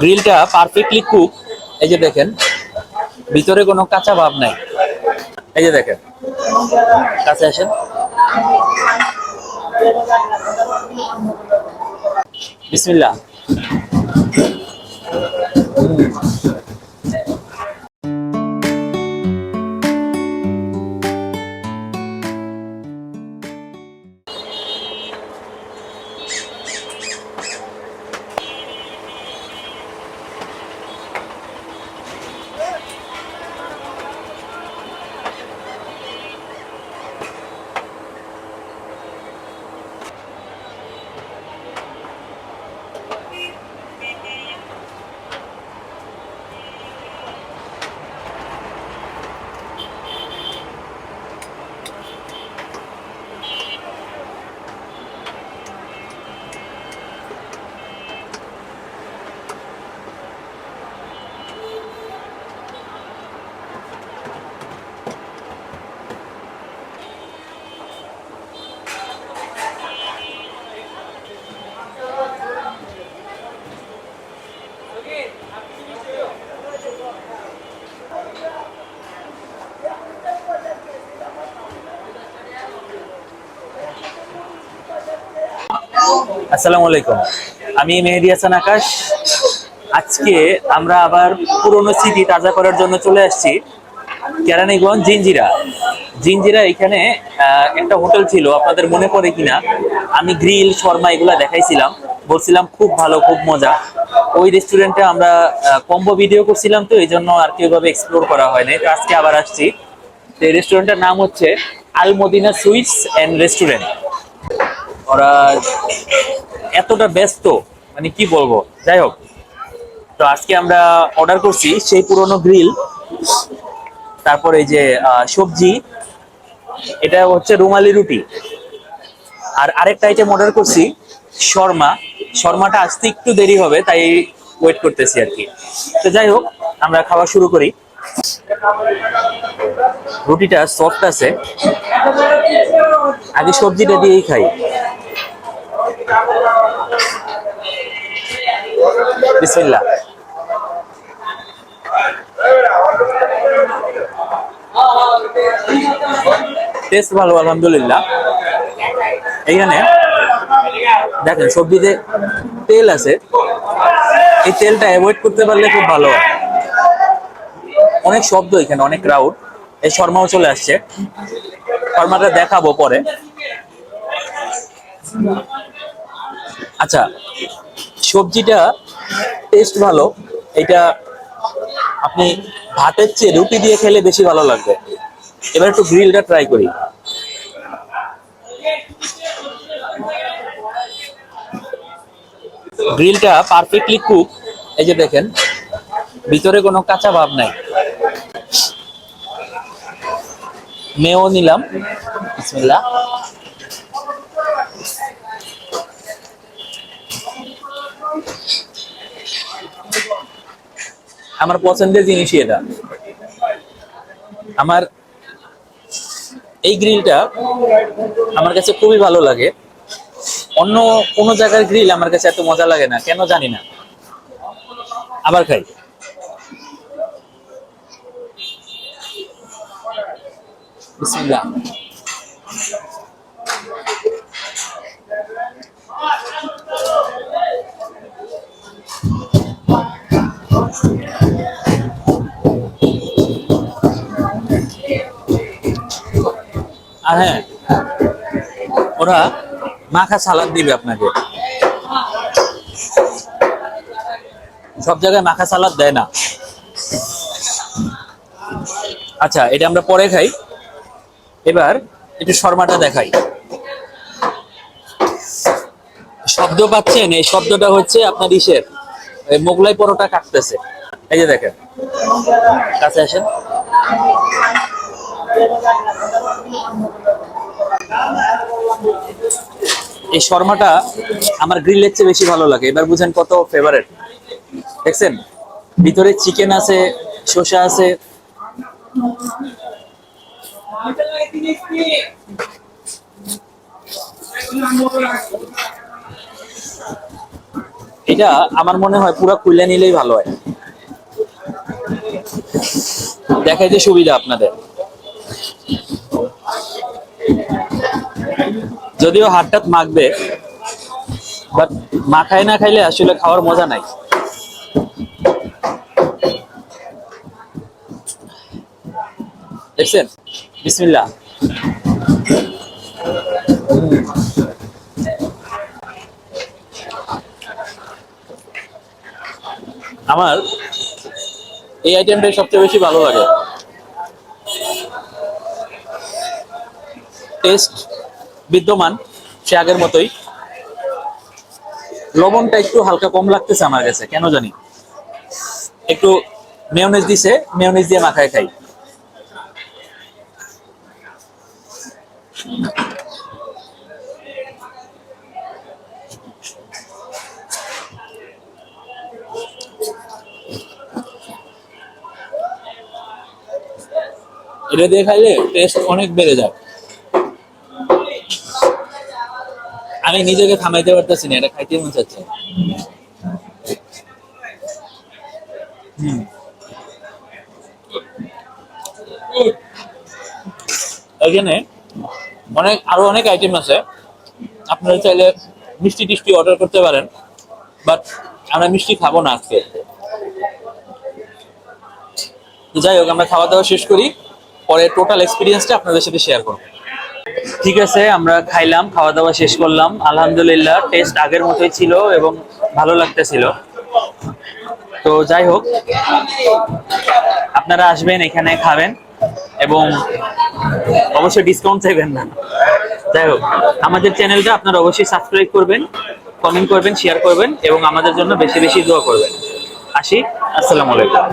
গ্রিলটা perfectly cook এই যে দেখেন, ভিতরে কোনো কাঁচা ভাব নাই। এই যে দেখেন, কাছে আসেন। বিসমিল্লাহ। আসসালামু আলাইকুম। আমি মেহেদি হাসান আকাশ। আজকে আমরা আবার পুরনো স্মৃতি তাজা করার জন্য চলে আসছি। কেরানীগঞ্জ জিঞ্জিরা জিঞ্জিরা এখানে একটা হোটেল ছিল, আপনাদের মনে পড়ে কিনা? আমি গ্রিল, শর্মা এগুলা দেখাইছিলাম। বলছিলাম খুব ভালো, খুব মজা। ওই রেস্টুরেন্টে আমরা কম্বো ভিডিও করছিলাম তো, এই জন্য আর কি ওইভাবে এক্সপ্লোর করা হয়নি তো আজকে আবার আসছি। তো এই রেস্টুরেন্টের নাম হচ্ছে Al Madina sweets and restaurant. ওরা এতটা ব্যস্ত মানে কি বলব? যাই হোক। তো আজকে আমরা অর্ডার করছি সেই পুরনো গ্রিল তারপরে এই যে সবজি, এটা হচ্ছে রুমালি রুটি। আর আরেকটা আইটেম অর্ডার করছি, শর্মা। শর্মাটা আসতে একটু দেরি হবে, তাই ওয়েট করতেছি আর কি। তো যাই হোক, আমরা খাওয়া শুরু করি। রুটিটা সফট আছে। আগে সবজিটা দিয়েই খাই। বিসমিল্লাহ। টেস্ট ভালো, আলহামদুলিল্লাহ। এইখানে দেখেন, সবজিতে তেল আছে। এই তেলটা অ্যাভয়েড করতে পারলে খুব ভালো হয়। অনেক শব্দ এখানে, অনেক ক্রাউড এই শর্মাও চলে আসছে। শর্মাটা দেখাবো পরে। আচ্ছা সবজিটা টেস্ট ভালো, এটা আপনি ভাতের চেয়ে রুটি দিয়ে খেলে বেশি ভালো লাগবে। এবার একটু গ্রিলটা ট্রাই করি। গ্রিলটা পারফেক্টলি কুক এই যে দেখেন, ভিতরে কোনো কাঁচা ভাব নাই। মেও নিলাম, বিসমিল্লাহ। আমার পছন্দের জিনিসই এটা। আমার এই গ্রিলটা আমার কাছে খুবই ভালো লাগে। অন্য কোনো জায়গার গ্রিল আমার কাছে এত মজা লাগে না, কেন জানি না। আবার খাই। বিসমিল্লাহ। আর হ্যাঁ। ওরা মাখা সালাদ দিবে আপনাকে। সব জায়গায় মাখা সালাদ দেয় না। আচ্ছা এটা আমরা পরে খাই। এবার একটু শর্মাটা দেখাই। শব্দ পাচ্ছেন? এই শব্দটা হচ্ছে আপনার ইসের। মোগলাই পরোটা কাটতেছে। এই যে দেখেন। কাছে আসেন। এই শর্মাটা আমার গ্রিলের চেয়ে বেশি ভালো লাগে। এবার বুঝেন কত ফেভারেট দেখছেন? ভিতরে চিকেন আছে, শসা আছে। এটা আমার মনে হয় পুরো খুলে নিলেই ভালো হয়। দেখাইতে সুবিধা আপনাদের। যদিও হাতটা মাখবে বাট মাখায় না খাইলে আসলে খাওয়ার মজা নাই। দেখছেন? বিসমিল্লাহ। আমার এই আইটেমটাই সবচেয়ে বেশি ভালো লাগে। টেস্ট বিদ্যমান, সে আগের মতোই। লবণটা একটু হালকা কম লাগতেছে আমার কাছে, কেন জানি। একটু মেয়নেজ দিছে মেয়নেজ দিয়ে মাখায় খাই। এটা দিয়ে খাইলে টেস্ট অনেক বেড়ে যায়। আমি নিজেকে থামাইতে পারতেছি না, এটা খাইতে মন চাচ্ছে। এখানে অনেক, আরও অনেক আইটেম আছে। আপনারা চাইলে মিষ্টি টিষ্টি অর্ডার করতে পারেন বাট আমরা মিষ্টি খাব না আজকে। যাই হোক, আমরা খাওয়া দাওয়া শেষ করি। পরে টোটাল এক্সপিরিয়েন্সটা আপনাদের সাথে শেয়ার করব। ঠিক আছে, আমরা খাইলাম খাওয়া দাওয়া শেষ করলাম। আলহামদুলিল্লাহ টেস্ট আগের মতোই ছিল এবং ভালো লাগতেছিল। তো যাই হোক, আপনারা আসবেন, এখানে খাবেন এবং অবশ্যই ডিসকাউন্ট চাইবেন না। যাই হোক, আমাদের চ্যানেলটা আপনারা অবশ্যই সাবস্ক্রাইব করবেন কমেন্ট করবেন শেয়ার করবেন এবং আমাদের জন্য বেশি বেশি দোয়া করবেন। আসি, আসসালামু আলাইকুম।